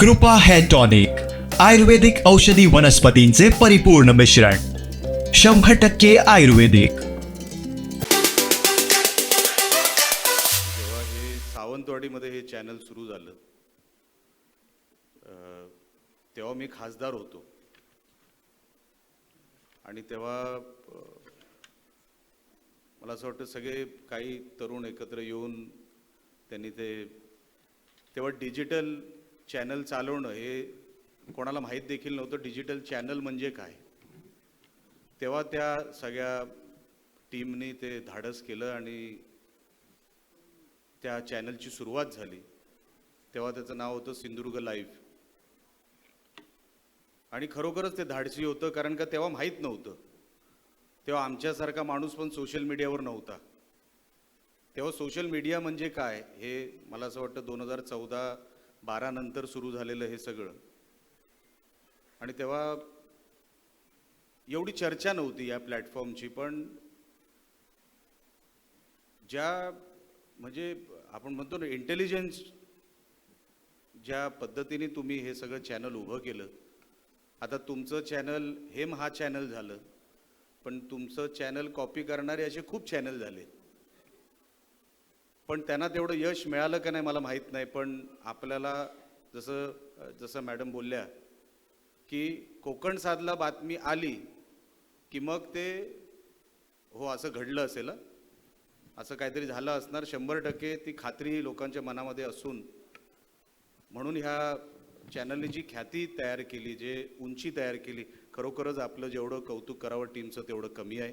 कृपा hair tonic आयुर्वेदिक औषधी वनस्पतींचे परिपूर्ण मिश्रण शंभर टक्के आयुर्वेदिक. जेव्हा हे सावंतवाडीमध्ये हे चॅनल सुरू झालं तेव्हा मी खासदार होतो. आणि तेव्हा मला असं वाटतं सगळे काही तरुण एकत्र येऊन त्यांनी ते तेव्हा डिजिटल चॅनल चालवणं हे कोणाला माहीत देखील नव्हतं. डिजिटल चॅनल म्हणजे काय? तेव्हा त्या सगळ्या टीमनी ते धाडस केलं आणि त्या चॅनलची सुरुवात झाली. तेव्हा त्याचं नाव होतं सिंधुदुर्ग लाईव्ह. आणि खरोखरच ते धाडसी होतं कारण का तेव्हा माहीत नव्हतं. तेव्हा आमच्यासारखा माणूस पण सोशल मीडियावर नव्हता. तेव्हा सोशल मीडिया म्हणजे काय हे मला असं वाटतं दोन हजार चौदा बारानंतर सुरू झालेलं हे सगळं. आणि तेव्हा एवढी चर्चा नव्हती या प्लॅटफॉर्मची पण ज्या म्हणजे आपण म्हणतो ना इंटेलिजन्स ज्या पद्धतीने तुम्ही हे सगळं चॅनल उभं केलं. आता तुमचं चॅनल हे हा चॅनल झालं पण तुमचं चॅनल कॉपी करणारे असे खूप चॅनल झाले. पण त्यांना तेवढं यश मिळालं का नाही मला माहीत नाही पण आपल्याला जसं जसं मॅडम बोलल्या की कोकण साधला बातमी आली की मग ते हो असं घडलं असेल असं काहीतरी झालं असणार शंभर टक्के ती खात्री लोकांच्या मनामध्ये असून. म्हणून ह्या चॅनलने जी ख्याती तयार केली जे उंची तयार केली खरोखरच आपलं जेवढं कौतुक करावं टीमचं तेवढं कमी आहे.